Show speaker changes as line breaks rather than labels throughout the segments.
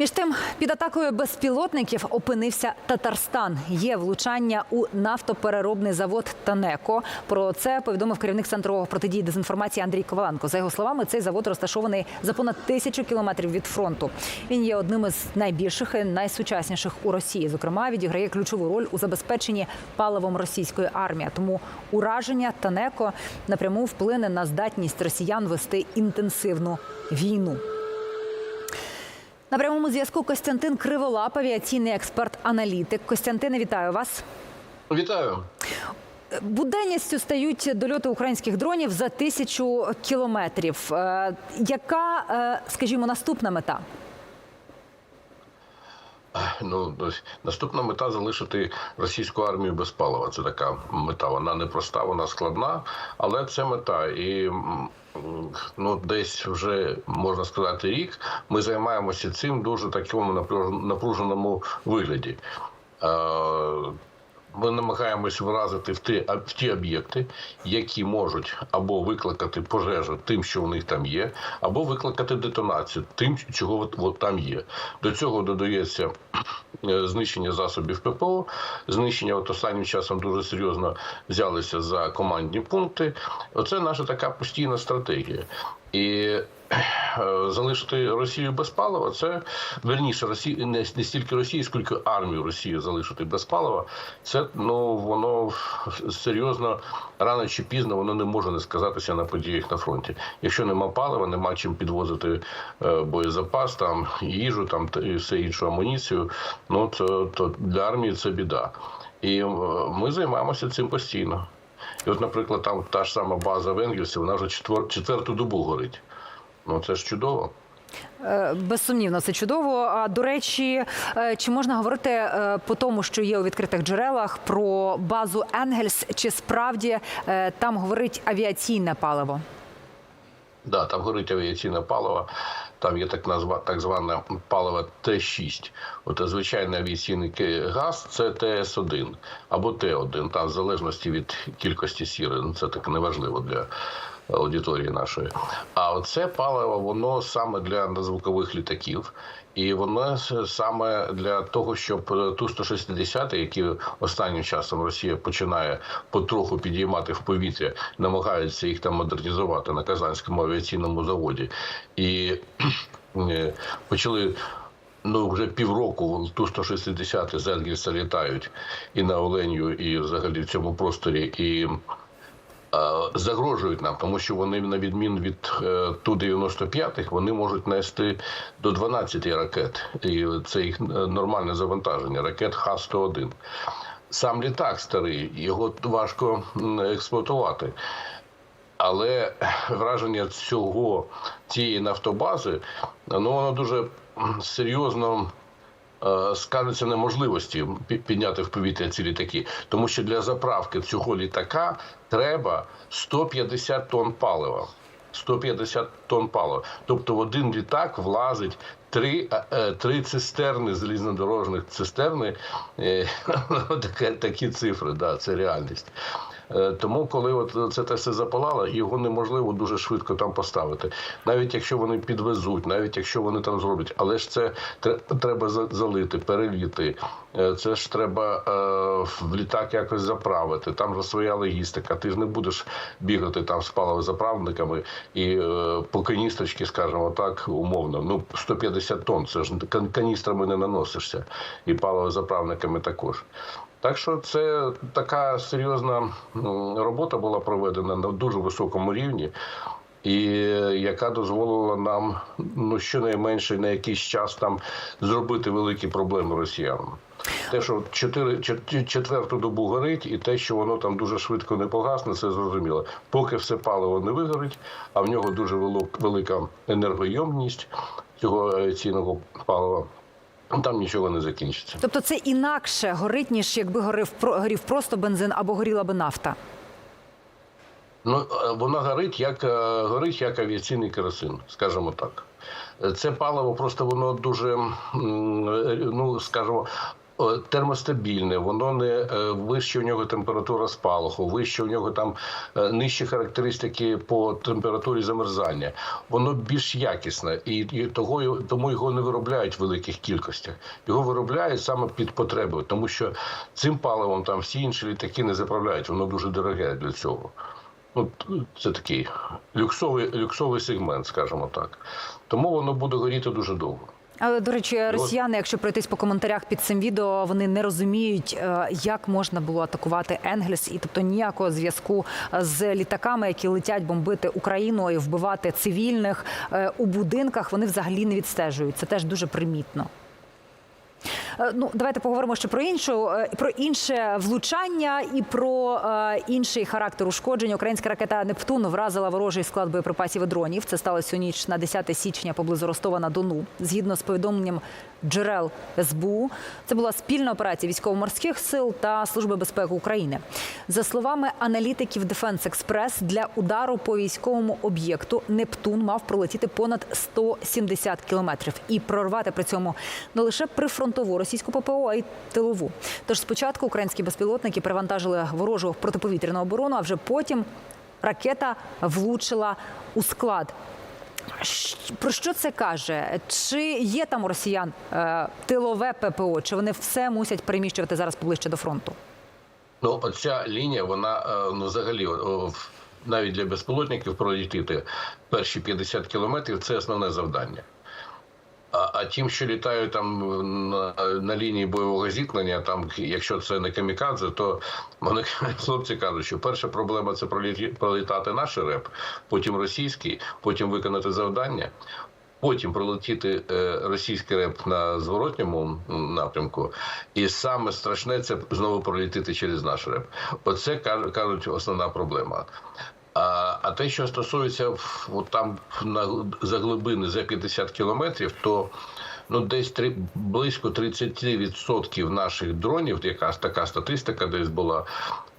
Між тим, під атакою безпілотників опинився Татарстан. Є влучання у нафтопереробний завод Танеко. Про це повідомив керівник центру протидії дезінформації Андрій Коваленко. За його словами, цей завод розташований за понад тисячу кілометрів від фронту. Він є одним із найбільших і найсучасніших у Росії. Зокрема, відіграє ключову роль у забезпеченні паливом російської армії. Тому ураження Танеко напряму вплине на здатність росіян вести інтенсивну війну. На прямому зв'язку Костянтин Криволап, авіаційний експерт-аналітик. Костянтине, вітаю вас.
Вітаю.
Буденністю стають дольоти українських дронів за тисячу кілометрів. Е, Яка, е, скажімо, наступна мета?
Ну наступна мета залишити російську армію без палива. Це така мета. Вона непроста, вона складна, але це мета. І ну, десь вже можна сказати рік. Ми займаємося цим дуже такому напруж- напруженому вигляді. Ми намагаємось вразити в ті, в ті об'єкти, які можуть або викликати пожежу тим, що у них там є, або викликати детонацію тим, чого от там є. До цього додається е, знищення засобів ППО, знищення от останнім часом дуже серйозно взялися за командні пункти. Оце наша така постійна стратегія. І е, залишити Росію без палива, це верніше Росію не, не стільки Росію, скільки армію Росії залишити без палива. Це ну воно серйозно рано чи пізно воно не може не сказатися на подіях на фронті. Якщо нема палива, нема чим підвозити е, боєзапас, там їжу, там та- і все іншу амуніцію. Ну то, то для армії це біда. І е, ми займаємося цим постійно. І от, наприклад, там та ж сама база в Енгельсі, вона вже четвер, четверту добу горить. Ну це ж чудово.
Е, Безсумнівно, це чудово. А до речі, е, чи можна говорити е, по тому, що є у відкритих джерелах про базу Енгельс? Чи справді там говорить авіаційне паливо?
Да, там горить авіаційне паливо. Там є так назва так зване паливо Т6. От звичайний авіаційний газ це ТС1 або Т1, там в залежності від кількості сіри. Ну це так неважливо для аудиторії нашої. А оце паливо, воно саме для надзвукових літаків. І воно саме для того, щоб ту 160 які останнім часом Росія починає потроху підіймати в повітря, намагаються їх там модернізувати на Казанському авіаційному заводі, і е, почали. Ну, вже півроку ту 160 з Енгельса літають і на Оленю, і взагалі в цьому просторі, і е, загрожують нам, тому що вони, на відміну від е, Ту-95, вони можуть нести до 12 ракет. І це їх е, нормальне завантаження, ракет Х-101. Сам літак старий, його важко експлуатувати. Але враження цього цієї нафтобази, ну воно дуже серйозно е, скажеться неможливості підняти в повітря ці літаки, тому що для заправки цього літака треба 150 тонн палива. 150 тонн палива. Тобто в один літак влазить три, е, е, три цистерни залізнодорожних цистерни. Е, Такі цифри, да, це реальність. Е, Тому, коли от це те все запалало, його неможливо дуже швидко там поставити. Навіть якщо вони підвезуть, навіть якщо вони там зроблять, але ж це тре- треба за- залити, переліти. Е, Це ж треба е, в літак якось заправити. Там же своя логістика. Ти ж не будеш бігати там з паливозаправниками і по каністрочці, скажімо так, умовно. Ну 150 тонн. Це ж кан- каністрами не наносишся, і паливозаправниками також. Так що це така серйозна робота була проведена на дуже високому рівні, і яка дозволила нам ну щонайменше на якийсь час там зробити великі проблеми росіянам. Те, що чотири четверту добу горить, і те, що воно там дуже швидко не погасне, це зрозуміло. Поки все паливо не вигорить, а в нього дуже велик- велика енергойомність цього авіаційного палива. Там нічого не закінчиться.
Тобто це інакше горить, ніж якби горів горів просто бензин або горіла би нафта.
Ну, е, вона горить як е, горить як авіаційний керосин, скажімо так. Це паливо просто воно дуже, е, ну скажімо, термостабільне, воно не е, вище у нього температура спалаху, вище у нього там е, нижчі характеристики по температурі замерзання. Воно більш якісне, і, і того тому його не виробляють в великих кількостях. Його виробляють саме під потреби, тому що цим паливом там всі інші літаки не заправляють. Воно дуже дороге для цього. Ну, це такий люксовий, люксовий сегмент, скажімо так. Тому воно буде горіти дуже довго.
Але, до речі, росіяни, якщо пройтись по коментарях під цим відео, вони не розуміють, е, як можна було атакувати Енгельс, і тобто ніякого зв'язку з літаками, які летять бомбити Україну і вбивати цивільних е, у будинках. Вони взагалі не відстежують. Це теж дуже примітно. Е, Ну, давайте поговоримо ще про іншу е, про інше влучання і про е, інший характер ушкоджень. Українська ракета Нептун вразила ворожий склад боєприпасів і дронів. Це сталося у ніч на 10 січня поблизу Ростова на Дону. Згідно з повідомленням джерел СБУ, це була спільна операція військово-морських сил та Служби безпеки України. За словами аналітиків Дефенс Експрес, для удару по військовому об'єкту Нептун мав пролетіти понад 170 кілометрів і прорвати при цьому не лише прифронтову російську ППО, а й тилову. Тож спочатку українські безпілотники перевантажили ворожу протиповітряну оборону, а вже потім ракета влучила у склад. Про що це каже? Чи є там у росіян е, тилове ППО? Чи вони все мусять переміщувати зараз поближче до фронту?
Ну, оця лінія, вона е, ну, взагалі, навіть для безпілотників пролетіти перші 50 кілометрів це основне завдання. А, а тим, що літають там на, на лінії бойового зіткнення, там, якщо це не камікадзе, то вони хлопці кажуть, що перша проблема це пролітати наш реп, потім російський, потім виконати завдання. Потім пролетіти е, російський реп на зворотньому напрямку, і саме страшне це знову пролетіти через наш реп. Оце каж- кажуть основна проблема. А, а те, що стосується от там на за глибини за 50 кілометрів, то ну десь три близько 30% наших дронів, якась така статистика десь була,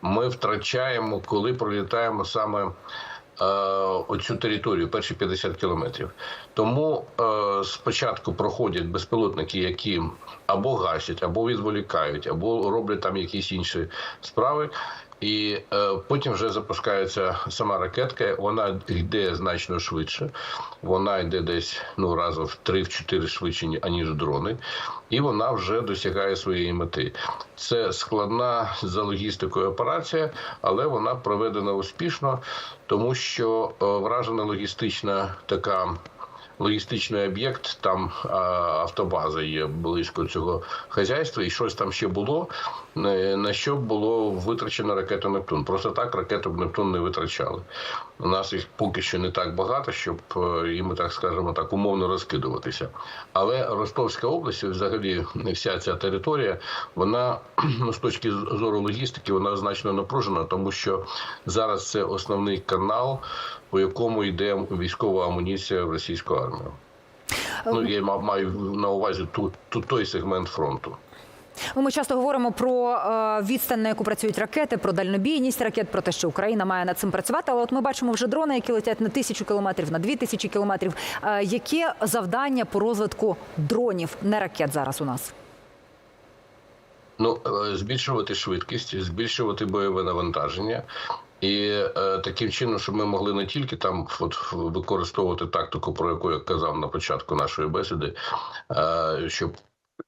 ми втрачаємо, коли пролітаємо саме е, оцю територію, перші 50 кілометрів. Тому е, спочатку проходять безпілотники, які або гасять, або відволікають, або роблять там якісь інші справи. І е, потім вже запускається сама ракетка. Вона йде значно швидше. Вона йде десь ну разом в 3-4 швидше аніж дрони, і вона вже досягає своєї мети. Це складна за логістикою операція, але вона проведена успішно, тому що е, вражена логістична така. Логістичний об'єкт, там автобаза є близько цього хазяйства, і щось там ще було, е, на що було витрачено ракету Нептун. Просто так ракету Нептун не витрачали. У нас їх поки що не так багато, щоб е, їм, так скажемо так, умовно розкидуватися. Але Ростовська область, взагалі, вся ця територія, вона ну, з точки зору логістики, вона значно напружена, тому що зараз це основний канал, по якому йде військова амуніція в російську армію. Ну, я маю на увазі ту, ту, той сегмент фронту.
Ну, Ми часто говоримо про е, відстань, на яку працюють ракети, про дальнобійність ракет, про те, що Україна має над цим працювати. Але от ми бачимо вже дрони, які летять на тисячу кілометрів, на дві тисячі кілометрів. Е, яке завдання по розвитку дронів, не ракет зараз у нас?
Ну, е, збільшувати швидкість, збільшувати бойове навантаження. І е, таким чином, щоб ми могли не тільки там от, використовувати тактику, про яку я казав на початку нашої бесіди, е, щоб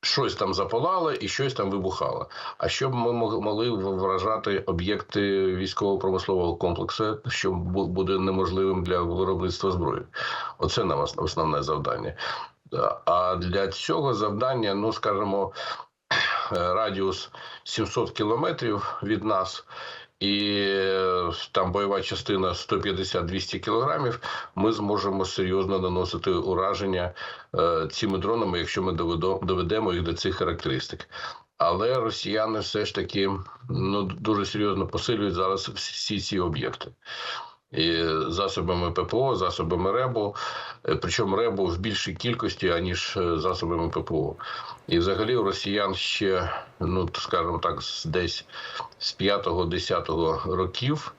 щось там запалало і щось там вибухало. А щоб ми могли вражати об'єкти військово-промислового комплексу, що буде неможливим для виробництва зброї. Оце нам основне завдання. А для цього завдання, ну скажімо, е, радіус 700 кілометрів від нас. І е, там бойова частина 150-200 кілограмів. Ми зможемо серйозно наносити ураження цими дронами, якщо ми доведемо їх до цих характеристик. Але росіяни все ж таки ну дуже серйозно посилюють зараз всі ці об'єкти. І засобами ППО, засобами РЕБу, е, причому РЕБу в більшій кількості, аніж е, засобами ППО. І взагалі у росіян ще, ну скажімо так, десь з 5-10 років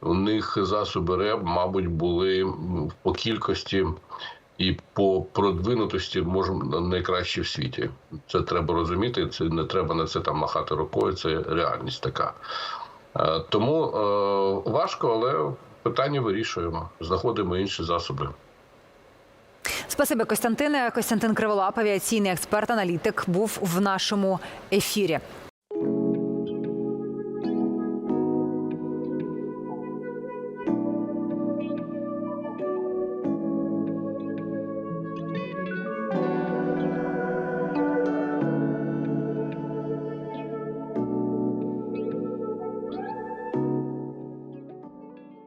у них засоби РЕБ, мабуть, були по кількості і по продвинутості можемо найкраще в світі. Це треба розуміти. Це не треба на це там махати рукою. Це реальність така. Е, Тому е, важко, але питання вирішуємо. Знаходимо інші засоби.
Спасибі, Костянтине. Костянтин Криволап, авіаційний експерт, аналітик, був в нашому ефірі.